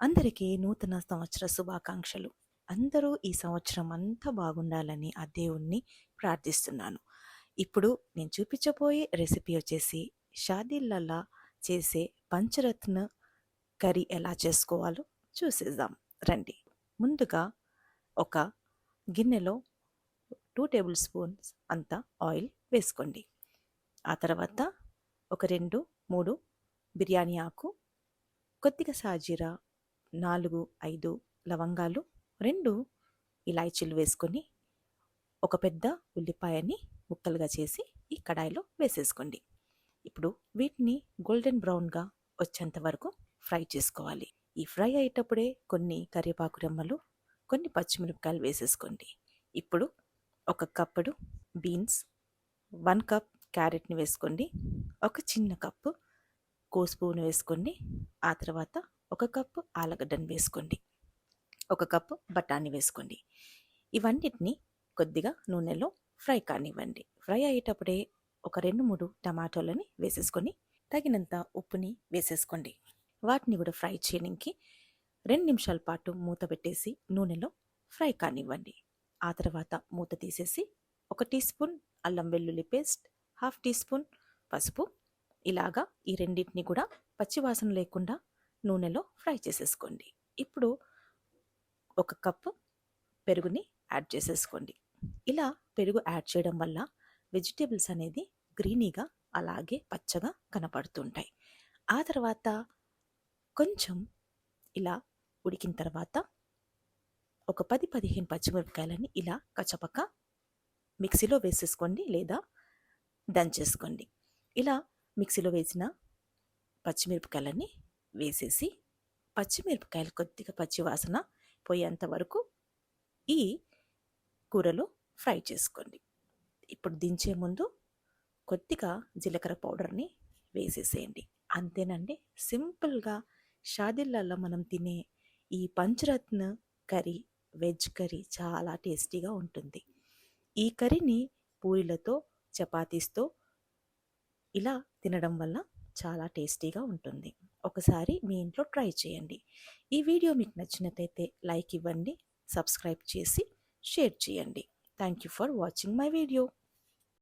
అందరికీ నూతన సంవత్సర శుభాకాంక్షలు. అందరూ ఈ సంవత్సరం అంతా బాగుండాలని ఆ దేవుణ్ణి ప్రార్థిస్తున్నాను. ఇప్పుడు నేను చూపించబోయే రెసిపీ వచ్చేసి షాదీలల్లా చేసే పంచరత్న కర్రీ ఎలా చేసుకోవాలో చూసేద్దాం. రండి. ముందుగా ఒక గిన్నెలో టూ టేబుల్ స్పూన్స్ అంత ఆయిల్ వేసుకోండి. ఆ తర్వాత ఒక రెండు మూడు బిర్యానీ ఆకు కొద్దిగా సాజీరా నాలుగు ఐదు లవంగాలు రెండు ఇలాయచీలు వేసుకొని ఒక పెద్ద ఉల్లిపాయని ముక్కలుగా చేసి ఈ కడాయిలో వేసేసుకోండి. ఇప్పుడు వీటిని గోల్డెన్ బ్రౌన్గా వచ్చేంత వరకు ఫ్రై చేసుకోవాలి. ఈ ఫ్రై అయ్యేటప్పుడే కొన్ని కరివేపాకు రెమ్మలు కొన్ని పచ్చిమిరపకాయలు వేసేసుకోండి. ఇప్పుడు ఒక కప్పుడు బీన్స్ వన్ కప్ క్యారెట్ని వేసుకోండి. ఒక చిన్న కప్పు కోసుపువ్వును వేసుకోండి ఆ తర్వాత ఒక కప్పు ఆలగడ్డను వేసుకోండి. ఒక కప్పు బఠానీ వేసుకోండి. ఇవన్నిటిని కొద్దిగా నూనెలో ఫ్రై కానివ్వండి. ఫ్రై అయ్యేటప్పుడే ఒక రెండు మూడు టమాటోలని వేసేసుకొని తగినంత ఉప్పుని వేసేసుకోండి. వాటిని కూడా ఫ్రై చేయడానికి రెండు నిమిషాల పాటు మూత పెట్టేసి నూనెలో ఫ్రై కానివ్వండి. ఆ తర్వాత మూత తీసేసి ఒక టీ స్పూన్ అల్లం వెల్లుల్లి పేస్ట్ హాఫ్ టీ స్పూన్ పసుపు. ఇలాగా ఈ రెండింటిని కూడా పచ్చివాసన లేకుండా నూనెలో ఫ్రై చేసేసుకోండి. ఇప్పుడు ఒక కప్పు పెరుగుని యాడ్ చేసేసుకోండి. ఇలా పెరుగు యాడ్ చేయడం వల్ల వెజిటేబుల్స్ అనేది గ్రీనీగా అలాగే పచ్చగా కనపడుతుంటాయి. ఆ తర్వాత కొంచెం ఇలా ఉడికిన తర్వాత ఒక పది పదిహేను పచ్చిమిరపకాయలని ఇలా కచ్చపక్క మిక్సీలో వేసేసుకోండి లేదా దంచేసుకోండి. ఇలా మిక్సీలో వేసిన పచ్చిమిరపకాయలన్నీ వేసేసి పచ్చిమిరపకాయలు కొద్దిగా పచ్చి వాసన పోయేంత వరకు ఈ కూరలో ఫ్రై చేసుకోండి. ఇప్పుడు దించే ముందు కొద్దిగా జీలకర్ర పౌడర్ని వేసేసేయండి. అంతేనండి సింపుల్గా షాదిల్లల్లో మనం తినే ఈ పంచరత్న కర్రీ వెజ్ కర్రీ చాలా టేస్టీగా ఉంటుంది. ఈ కర్రీని పూరీలతో చపాతీస్తో ఇలా తినడం వల్ల చాలా టేస్టీగా ఉంటుంది. ఒకసారి మీ ఇంట్లో ట్రై చేయండి. ఈ వీడియో మీకు నచ్చినట్టయితే లైక్ ఇవ్వండి సబ్స్క్రైబ్ చేసి షేర్ చేయండి. Thank you for watching my video.